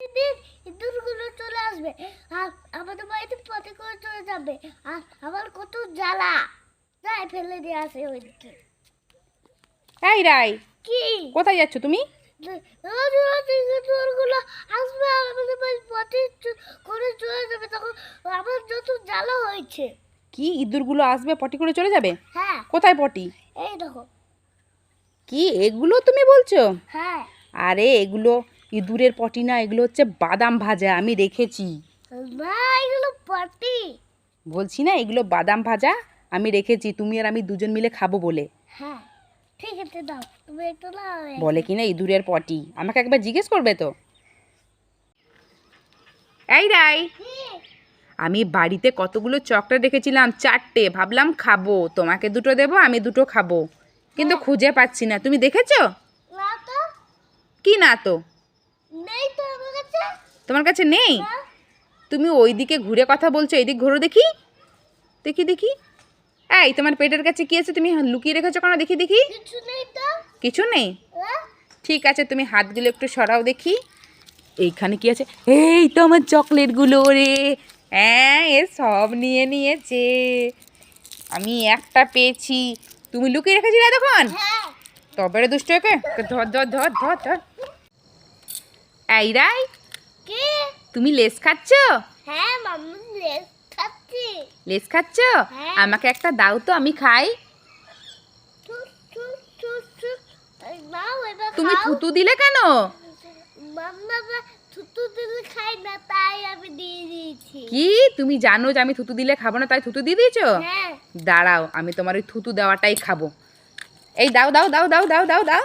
দিন ইঁদুরগুলো চলে আসবে। আর আমাদের বাড়িতে পথে করে চলে যাবে। আর আমার কত জ্বালা। যাই ফেলে দিয়ে আসে ওইদিকে। এই রাই কি? কোথায় যাচ্ছ তুমি? রোজ রোজ ইঁদুরগুলো আসবে আর আমাদের বাড়ির পথে করে চলে যাবে। তখন আমার যত জ্বালা হয়েছে। কি ইঁদুরগুলো আসবে পটি করে চলে যাবে? হ্যাঁ। কোথায় পটি? এই দেখো। কি এগুলো তুমি বলছো? হ্যাঁ। আরে এগুলো ইঁদুরের পটি না এগুলো হচ্ছে বাদাম ভাজা আমি রেখেছি বলছি না এগুলো বাদাম ভাজা আমি রেখেছি তুমি আর আমি দুজন মিলে খাব বলে। হ্যাঁ ঠিক আছে দাও তুমি একটু বলে কি না ইঁদুরের পটি। আমাকে একবার জিজ্ঞেস করবে তো? এই রাই আমি বাড়িতে কতগুলো চকলেট রেখেছিলাম চারটে ভাবলাম খাব তোমাকে দুটো দেবো আমি দুটো খাব। কিন্তু খুঁজে পাচ্ছি না তুমি দেখেছ? না তো। কি না তো? তোমার কাছে নেই? না, তুমি ওইদিকে ঘুরে কথা বলছো এই দিক ঘুরো দেখি। দেখি দেখি। এই তোমার পেটের কাছে কি আছে? তুমি লুকিয়ে রেখেছো কেন? দেখি দেখি। কিছু নেই হ্যাঁ? ঠিক আছে তুমি হাতগুলো একটু সরাও দেখি। এইখানে কি আছে? এই তো আমার চকলেটগুলো রে হ্যাঁ এ সব নিয়ে নিয়েছে। আমি একটা পেয়েছি। তুমি লুকিয়ে রেখেছিলে তখন হ্যাঁ। তবে দুষ্ট ধর ধর ধর ধর ধর। এই রাই। কি? তুমি লেস খাচ্ছ? হ্যাঁ মাম্মু লেস খাচ্ছি। লেস খাচ্ছ? হ্যাঁ। আমাকে একটা দাও তো আমি খাই। তুমি থুতু দিলে কেন? কি? তুমি জানো যে আমি থুতু দিলে খাব না তাই থুতু দিয়ে দিয়েছ? হ্যাঁ। দাঁড়াও আমি তোমার ওই থুতু দেওয়াটাই খাব। এই দাও দাও দাও দাও দাও দাও দাও।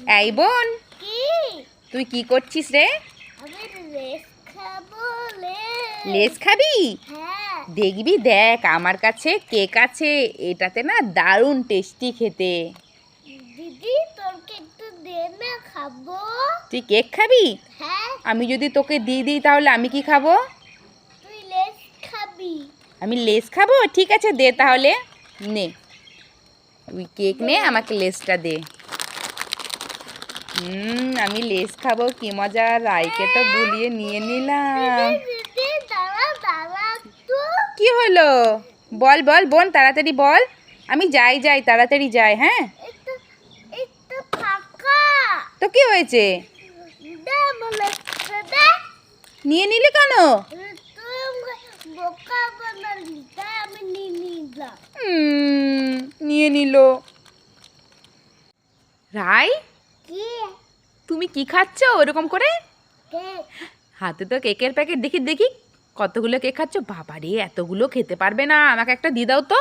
এই বোন তুই কি করছিস রে? লেস খাব হ্যাঁ। দেখবি দেখ আমার কাছে কেক আছে এটাতে না দারুণ টেস্টি খেতে। দিদি তোরকে একটু দে না খাব। তুই কেক খাবি? হ্যাঁ। আমি যদি তোকে দিয়ে দিই তাহলে আমি কি খাব? তুই লেস খাবি। আমি লেস খাব? ঠিক আছে দে তাহলে। নে। তুই কেক নে আমাকে লেসটা দে। হুম, আমি লেস খাব, কি মজা? রাইকে তো বুলিয়ে নিয়ে নিলাম। কি হলো? বল বল, বোন, তাড়াতাড়ি বল। আমি যাই যাই, তাড়াতাড়ি যাই হ্যাঁ? তো কি হয়েছে? নিয়ে নিলি কেন? নিয়ে নিল। কি তুমি কি খাচ্ছ ওরকম করে? হাতে তো কেকের প্যাকেট দেখি দেখি। কতগুলো কেক খাচ্ছ? বাবারে এতগুলো খেতে পারবে না। আমাকে একটা দিয়ে দাও তো।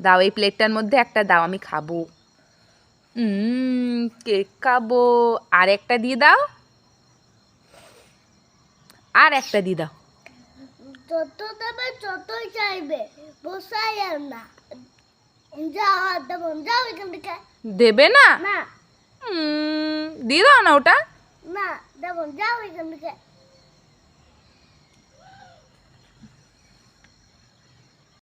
দাও এই প্লেটটার মধ্যে একটা দাও আমি খাব। কেক খাব। আর একটা দিয়ে দাও। আর একটা দিয়ে দাও। যত দেবে যতই চাইবে। বসাই না। যাও দেবো। যাও এখান থেকে। দেবে না? না। দিয়ে দাও না ওটা। না দেবো যাও এখান থেকে।